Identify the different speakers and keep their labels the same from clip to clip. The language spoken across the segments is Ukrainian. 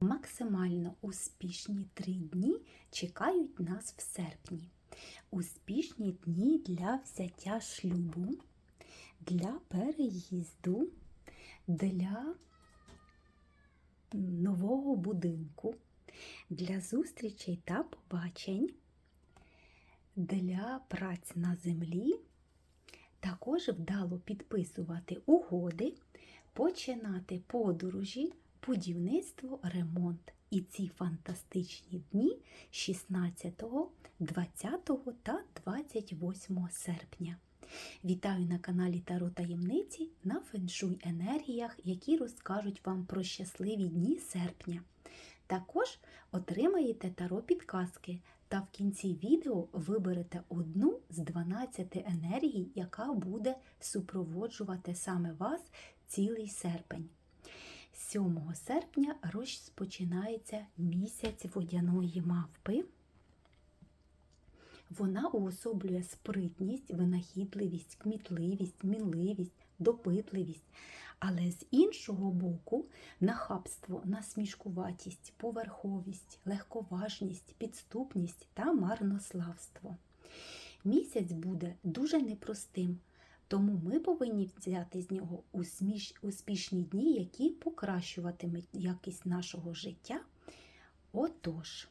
Speaker 1: Максимально успішні три дні чекають нас в серпні. Успішні дні для взяття шлюбу, для переїзду, для нового будинку, для зустрічей та побачень, для праць на землі, також вдало підписувати угоди, починати подорожі, будівництво, ремонт. І ці фантастичні дні 16, 20 та 28 серпня. Вітаю на каналі Таро Таємниці на феншуй енергіях, які розкажуть вам про щасливі дні серпня. Також отримаєте таро підказки та в кінці відео виберете одну з 12 енергій, яка буде супроводжувати саме вас цілий серпень. 7 серпня розпочинається місяць водяної мавпи. Вона уособлює спритність, винахідливість, кмітливість, мінливість, допитливість. Але з іншого боку, нахабство, насмішкуватість, поверховість, легковажність, підступність та марнославство. Місяць буде дуже непростим, тому ми повинні взяти з нього успішні дні, які покращуватимуть якість нашого життя. Отож,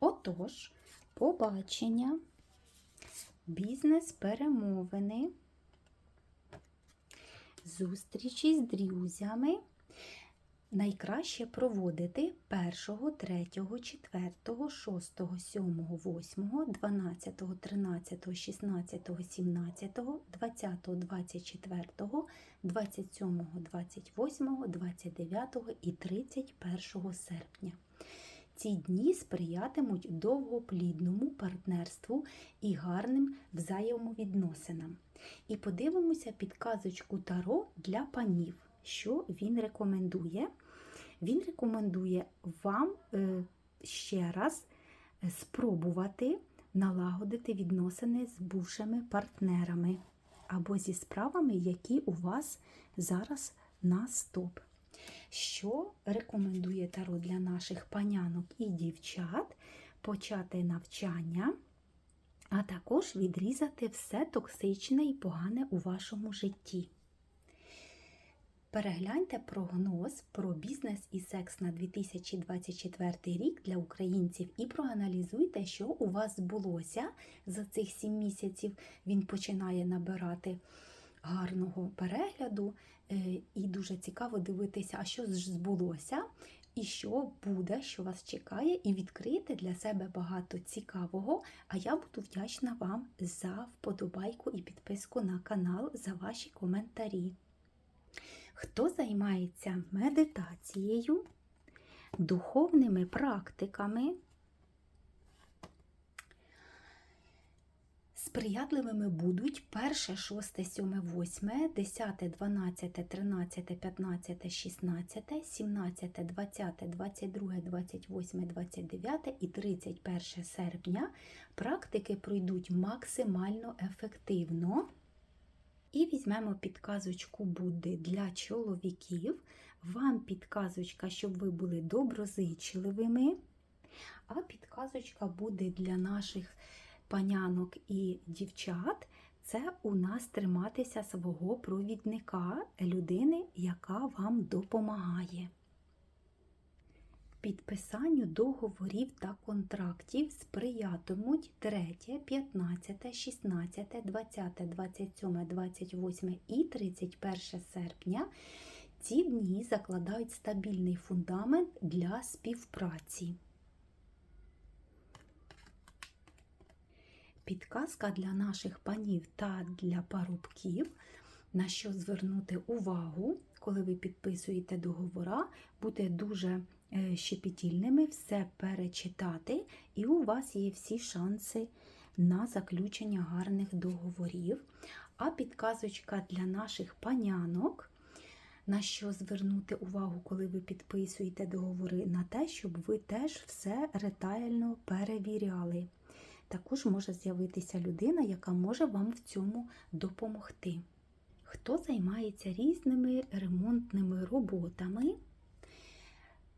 Speaker 1: Отож, побачення, бізнес-перемовини, зустрічі з друзями. Найкраще проводити 1, 3, 4, 6, 7, 8, 12, 13, 16, 17, 20, 24, 27, 28, 29 і 31 серпня. Ці дні сприятимуть довгоплідному партнерству і гарним взаємовідносинам. І подивимося підказочку Таро для панів, що він рекомендує. Він рекомендує вам е, ще раз спробувати налагодити відносини з бувшими партнерами або зі справами, які у вас зараз на стоп. Що рекомендує Таро для наших панянок і дівчат почати навчання, а також відрізати все токсичне і погане у вашому житті. Перегляньте прогноз про бізнес і секс на 2024 рік для українців і проаналізуйте, що у вас збулося за цих 7 місяців. Він починає набирати гарного перегляду, і дуже цікаво дивитися, а що ж збулося, і що буде, що вас чекає, і відкрити для себе багато цікавого. А я буду вдячна вам за вподобайку і підписку на канал, за ваші коментарі. Хто займається медитацією, духовними практиками, сприятливими будуть 1, 6, 7, 8, 10, 12, 13, 15, 16, 17, 20, 22, 28, 29 і 31 серпня практики пройдуть максимально ефективно. І візьмемо підказочку Будди для чоловіків. Вам підказочка, щоб ви були доброзичливими. А підказочка буде для наших панянок і дівчат. Це у нас триматися свого провідника, людини, яка вам допомагає. Підписанню договорів та контрактів сприятимуть 3, 15, 16, 20, 27, 28 і 31 серпня. Ці дні закладають стабільний фундамент для співпраці. Підказка для наших панів та для парубків, на що звернути увагу, коли ви підписуєте договора, буде дуже щепетільними, все перечитати, і у вас є всі шанси на заключення гарних договорів. А підказочка для наших панянок, на що звернути увагу, коли ви підписуєте договори, на те, щоб ви теж все ретельно перевіряли. Також може з'явитися людина, яка може вам в цьому допомогти. Хто займається різними ремонтними роботами,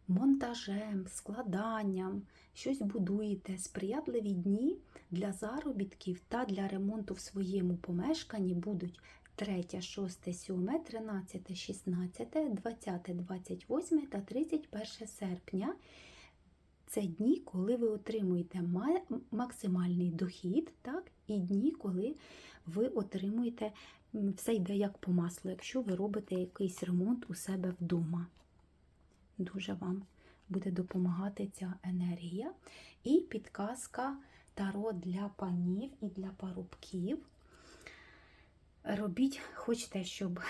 Speaker 1: монтажем, складанням, щось будуєте, сприятливі дні для заробітків та для ремонту в своєму помешканні будуть 3, 6, 7, 13, 16, 20, 28 та 31 серпня. Це дні, коли ви отримуєте максимальний дохід, так, і дні, коли ви отримуєте все йде як по маслу, якщо ви робите якийсь ремонт у себе вдома. Дуже вам буде допомагати ця енергія. І підказка таро для панів і для парубків. Робіть, хочете, щоб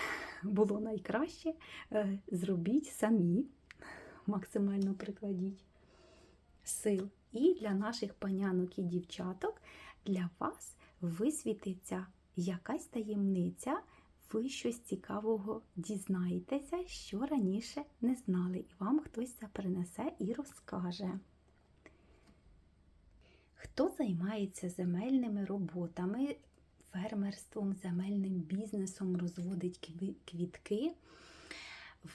Speaker 1: було найкраще, е, зробіть самі, максимально прикладіть сил. І для наших панянок і дівчаток для вас висвітиться якась таємниця, ви щось цікавого дізнаєтеся, що раніше не знали, і вам хтось це принесе і розкаже. Хто займається земельними роботами, фермерством, земельним бізнесом, розводить квітки,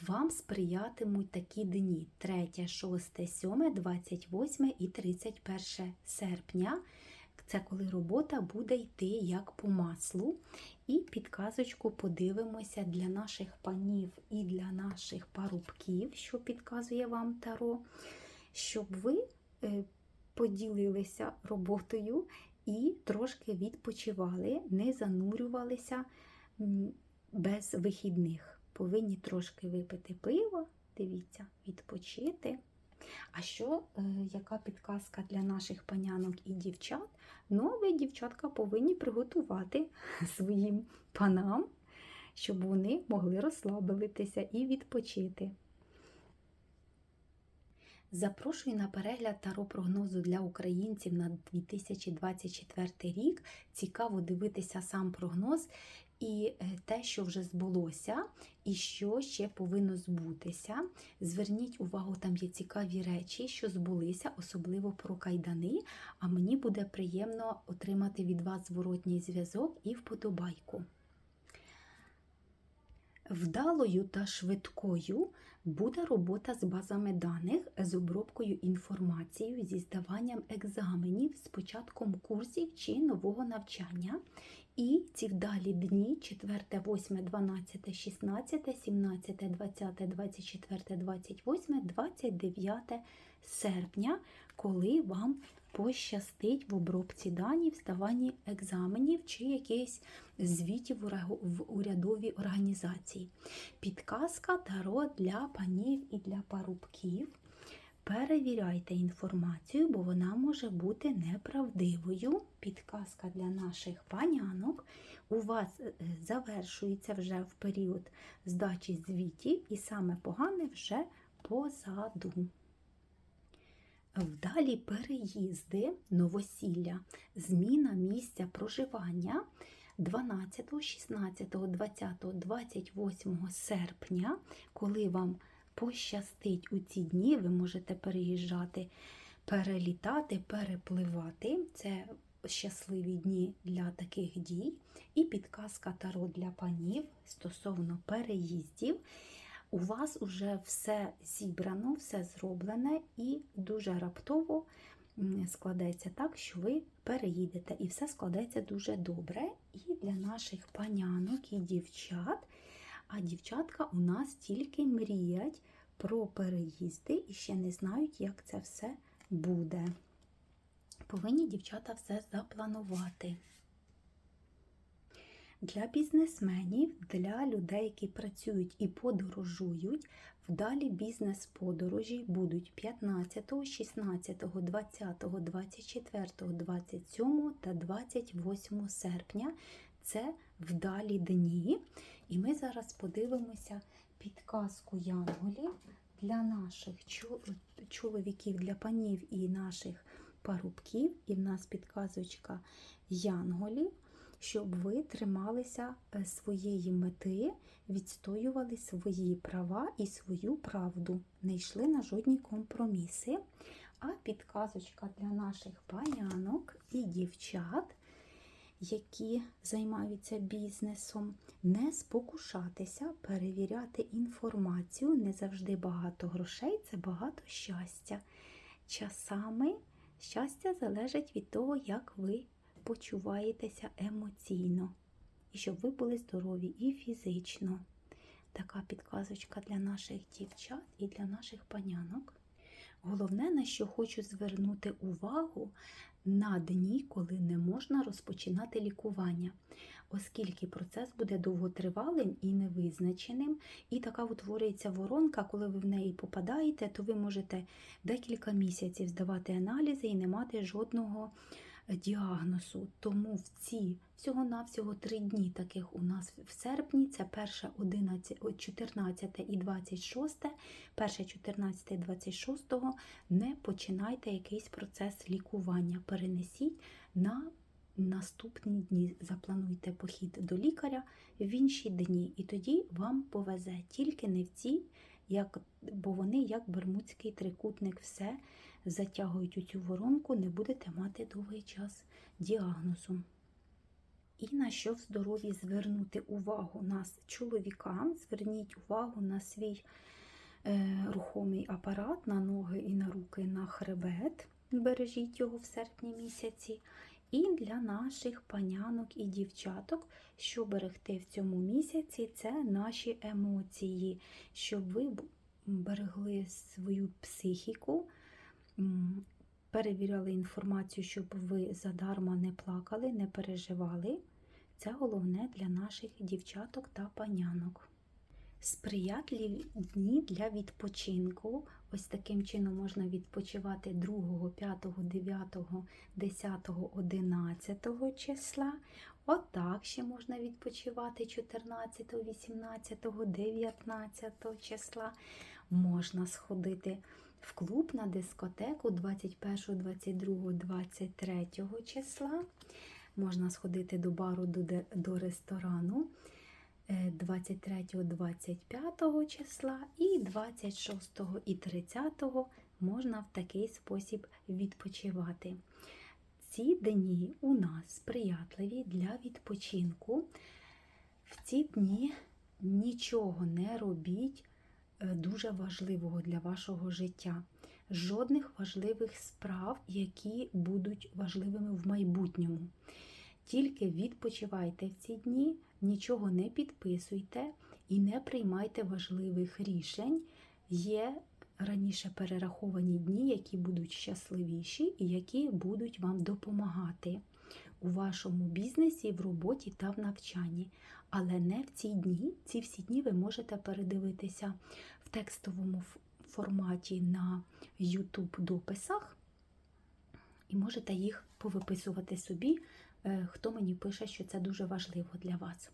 Speaker 1: вам сприятимуть такі дні 3, 6, 7, 28 і 31 серпня. Це коли робота буде йти як по маслу. І підказочку подивимося для наших панів і для наших парубків, що підказує вам Таро, щоб ви е, поділилися роботою і трошки відпочивали, не занурювалися без вихідних. Повинні трошки випити пиво, дивіться, відпочити. А що, е, яка підказка для наших панянок і дівчат? Ну, ви, дівчатка, повинні приготувати своїм панам, щоб вони могли розслабитися і відпочити. Запрошую на перегляд таро прогнозу для українців на 2024 рік. Цікаво дивитися сам прогноз і е, те, що вже збулося, і що ще повинно збутися. Зверніть увагу, там є цікаві речі, що збулися, особливо про кайдани. А мені буде приємно отримати від вас зворотній зв'язок і вподобайку. Вдалою та швидкою буде робота з базами даних, з обробкою інформацією, зі здаванням екзаменів, з початком курсів чи нового навчання. І ці вдалі дні 4, 8, 12, 16, 17, 20, 24, 28, 29 серпня, коли вам пощастить в обробці даних, здаванні екзаменів чи якихось звітів в урядовій організації. Підказка таро для панів і для парубків. Перевіряйте інформацію, бо вона може бути неправдивою. Підказка для наших панянок. У вас е, завершується вже в період здачі звітів, і саме погане вже позаду. Вдалі переїзди, новосілля, зміна місця проживання 12, 16, 20, 28 серпня, коли вам пощастить у ці дні, ви можете переїжджати, перелітати, перепливати. Це щасливі дні для таких дій. І підказка Таро для панів стосовно переїздів. У вас вже все зібрано, все зроблене і дуже раптово м, складеться так, що ви переїдете, і все складеться дуже добре. І для наших панянок і дівчат. А дівчатка у нас тільки мріять про переїзди і ще не знають, як це все буде. Повинні дівчата все запланувати. Для бізнесменів, для людей, які працюють і подорожують, вдалі бізнес-подорожі будуть 15, 16, 20, 24, 27 та 28 серпня. Це вдалі дні. І ми зараз подивимося підказку янголів для наших чоловіків, для панів і наших парубків. І в нас підказочка янголів щоб ви трималися е, своєї мети, відстоювали свої права і свою правду, не йшли на жодні компроміси. А підказочка для наших панянок і дівчат. Які займаються бізнесом, не спокушатися, перевіряти інформацію. Не завжди багато грошей це багато щастя. Часами щастя залежить від того, як ви почуваєтеся емоційно, і щоб ви були здорові і фізично. Така підказочка для наших дівчат і для наших панянок. Головне, на що хочу звернути увагу на дні, коли не можна розпочинати лікування, оскільки процес буде довготривалим і невизначеним, і така утворюється воронка, коли ви в неї попадаєте, то ви можете декілька місяців здавати аналізи і не мати жодного діагнозу. Тому в ці всього-навсього три дні таких у нас в серпні, це перше 11, 14 і 26, перше 14 і 26 не починайте якийсь процес лікування. Перенесіть на наступні дні. Заплануйте похід до лікаря в інші дні, і тоді вам повезе тільки не в ці, як, бо вони як бермудський трикутник, все затягують у цю воронку, не будете мати довгий час діагнозу. І на що в здоров'ї звернути увагу нас чоловікам, зверніть увагу на свій е, рухомий апарат, на ноги і на руки, на хребет. Бережіть його в серпні місяці. І для наших панянок і дівчаток, що берегти в цьому місяці, це наші емоції, щоб ви берегли свою психіку, перевіряли інформацію, щоб ви задарма не плакали, не переживали. Це головне для наших дівчаток та панянок. Сприятливі дні для відпочинку. Ось таким чином можна відпочивати 2, 5, 9, 10, 11 числа. Отак ще можна відпочивати 14, 18, 19 числа. Можна сходити в клуб на дискотеку 21, 22, 23 числа. Можна сходити до бару, до, ресторану е, 23, 25 числа і 26 і 30 можна в такий спосіб відпочивати. Ці дні у нас сприятливі для відпочинку. В ці дні нічого не робіть е, дуже важливого для вашого життя. Жодних важливих справ, які будуть важливими в майбутньому. Тільки відпочивайте в ці дні, нічого не підписуйте і не приймайте важливих рішень. Є раніше перераховані дні, які будуть щасливіші і які будуть вам допомагати у вашому бізнесі, в роботі та в навчанні. Але не в ці дні. Ці всі дні ви можете передивитися в текстовому форматі на YouTube дописах і можете їх повиписувати собі, е, хто мені пише, що це дуже важливо для вас.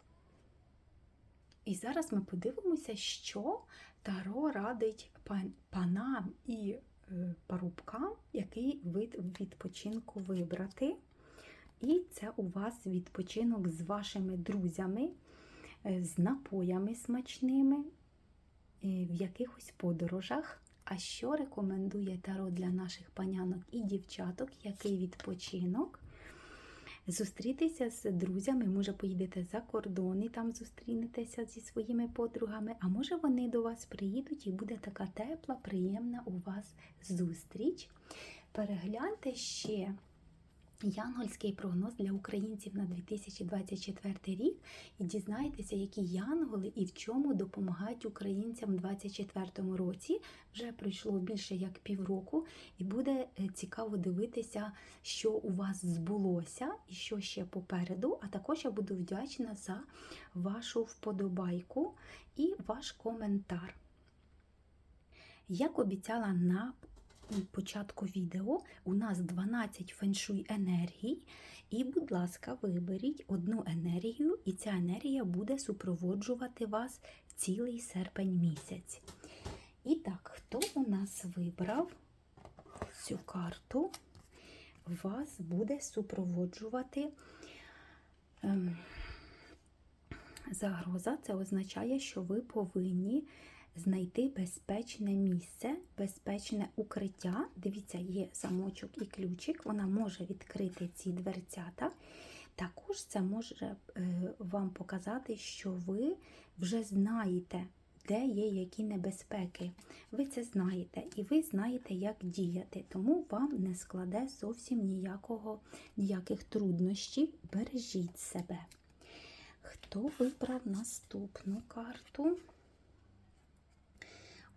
Speaker 1: І зараз ми подивимося, що Таро радить пан- панам і е, парубкам, який вид відпочинку вибрати. І це у вас відпочинок з вашими друзями, з напоями смачними, е, в якихось подорожах. А що рекомендує Таро для наших панянок і дівчаток, який відпочинок? Зустрітися з друзями, може поїдете за кордон і там зустрінетеся зі своїми подругами, а може вони до вас приїдуть і буде така тепла, приємна у вас зустріч. Перегляньте ще янгольський прогноз для українців на 2024 рік і дізнайтеся, які янголи і в чому допомагають українцям у 2024 році. Вже пройшло більше як півроку, і буде е, цікаво дивитися, що у вас збулося і що ще попереду. А також я буду вдячна за вашу вподобайку і ваш коментар. Як обіцяла на початку відео, у нас 12 феншуй енергій. І, будь ласка, виберіть одну енергію, і ця енергія буде супроводжувати вас цілий серпень місяць. І так, хто у нас вибрав цю карту? Вас буде супроводжувати ем, загроза. Це означає, що ви повинні знайти безпечне місце, безпечне укриття. Дивіться, є замочок і ключик, вона може відкрити ці дверцята. Також це може е, вам показати, що ви вже знаєте, де є які небезпеки. Ви це знаєте, і ви знаєте, як діяти, тому вам не складе зовсім ніякого, ніяких труднощів. Бережіть себе. Хто вибрав наступну карту?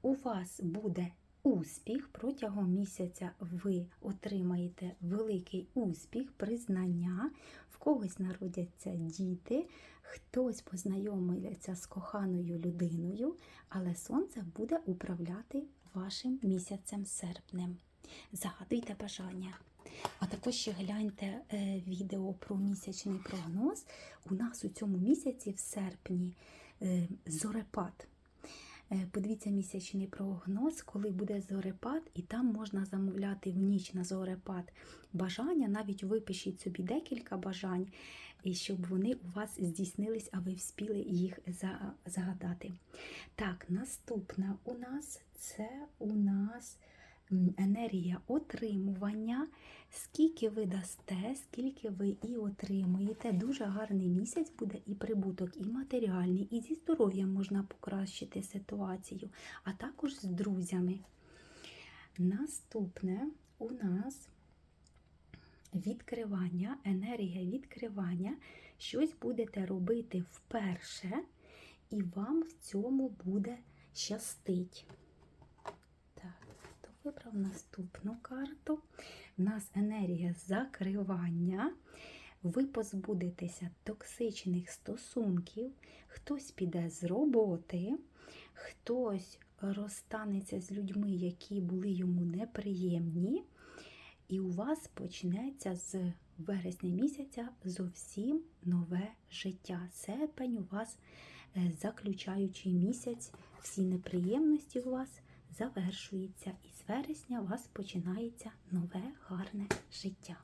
Speaker 1: У вас буде успіх протягом місяця ви отримаєте великий успіх, признання, в когось народяться діти, хтось познайомиться з коханою людиною, але сонце буде управляти вашим місяцем серпнем. Загадуйте бажання. А також ще гляньте е, відео про місячний прогноз. У нас у цьому місяці в серпні е, зорепад. Е, Подивіться місячний прогноз, коли буде зорепад, і там можна замовляти в ніч на зорепад бажання. Навіть випишіть собі декілька бажань, щоб вони у вас здійснились, а ви вспіли їх загадати. Так, наступна у нас це у нас енергія отримування. Скільки ви дасте, скільки ви і отримуєте. Дуже гарний місяць буде і прибуток, і матеріальний, і зі здоров'ям можна покращити ситуацію, а також з друзями. Наступне у нас відкривання, енергія відкривання. Щось будете робити вперше, і вам в цьому буде щастить. Вибрав наступну карту? У нас енергія закривання. Ви позбудетеся токсичних стосунків, хтось піде з роботи, хтось розстанеться з людьми, які були йому неприємні, і у вас почнеться з вересня місяця зовсім нове життя. Серпень у вас е, заключаючий місяць, всі неприємності у вас завершуються, і з вересня у вас починається нове гарне життя.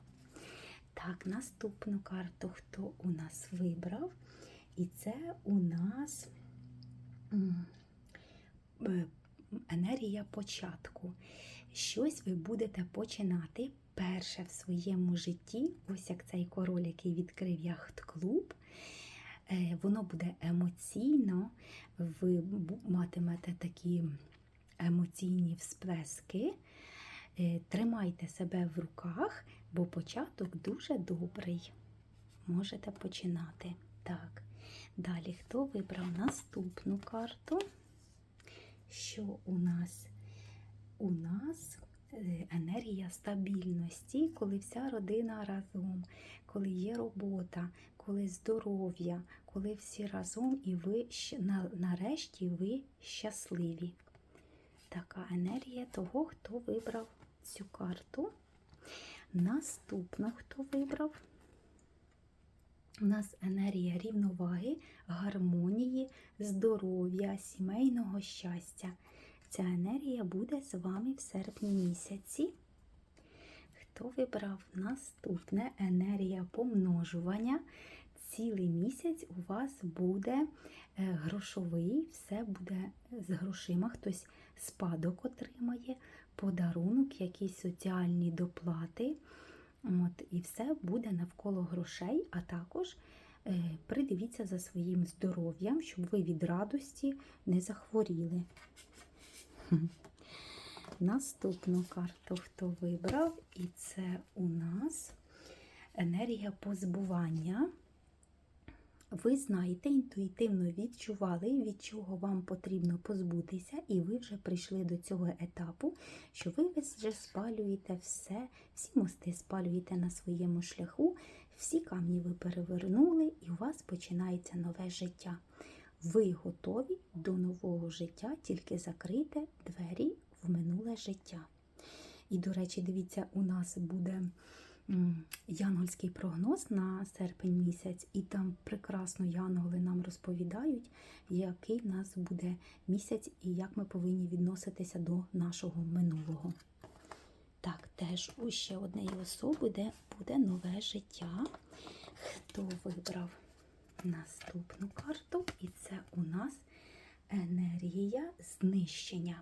Speaker 1: Так, наступну карту, хто у нас вибрав? І це у нас енергія початку. Щось ви будете починати перше в своєму житті, ось як цей король, який відкрив яхт-клуб. Е, Воно буде емоційно, ви матимете такі емоційні всплески. Е, Тримайте себе в руках, бо початок дуже добрий. Можете починати. Так. Далі, хто вибрав наступну карту? Що у нас? У нас е, енергія стабільності, коли вся родина разом, коли є робота, коли здоров'я, коли всі разом і ви нарешті ви щасливі. Така енергія того, хто вибрав цю карту. Наступно, хто вибрав? У нас енергія рівноваги, гармонії, здоров'я, сімейного щастя. Ця енергія буде з вами в серпні місяці. Хто вибрав наступне енергія помножування? Цілий місяць у вас буде е, грошовий, все буде з грошима, хтось спадок отримає, подарунок, якісь соціальні доплати. От, і все буде навколо грошей, а також е, придивіться за своїм здоров'ям, щоб ви від радості не захворіли. Наступну карту хто вибрав, і це у нас енергія позбування. Ви знаєте, інтуїтивно відчували, від чого вам потрібно позбутися, і ви вже прийшли до цього етапу, що ви вже спалюєте все, всі мости спалюєте на своєму шляху, всі камні ви перевернули, і у вас починається нове життя. Ви готові до нового життя, тільки закрийте двері в минуле життя. І, до речі, дивіться, у нас буде янгольський прогноз на серпень місяць, і там прекрасно янголи нам розповідають, який в нас буде місяць і як ми повинні відноситися до нашого минулого. Так, теж у ще однієї особи, де буде нове життя. Хто вибрав наступну карту? І це у нас енергія знищення.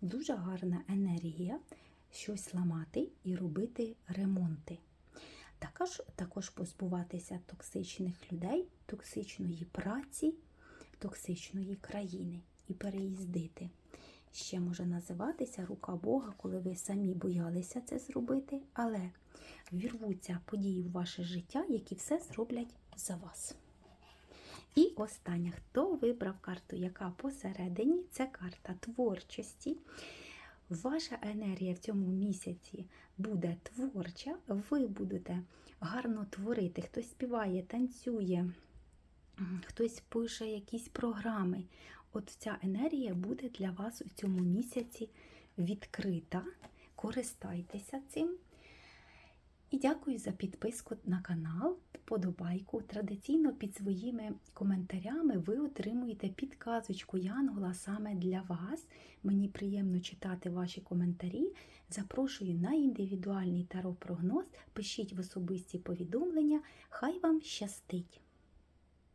Speaker 1: Дуже гарна енергія щось ламати і робити ремонти. Також, також позбуватися токсичних людей, токсичної праці, токсичної країни і переїздити. Ще може називатися рука Бога, коли ви самі боялися це зробити, але вірвуться події в ваше життя, які все зроблять за вас. І останнє, хто вибрав карту, яка посередині, це карта творчості. Ваша енергія в цьому місяці буде творча, ви будете гарно творити. Хтось співає, танцює, хтось пише якісь програми. От ця енергія буде для вас у цьому місяці відкрита. Користайтеся цим. І дякую за підписку на канал, вподобайку. Традиційно під своїми коментарями ви отримуєте підказочку Янгола саме для вас. Мені приємно читати ваші коментарі. Запрошую на індивідуальний таро-прогноз. Пишіть в особисті повідомлення. Хай вам щастить!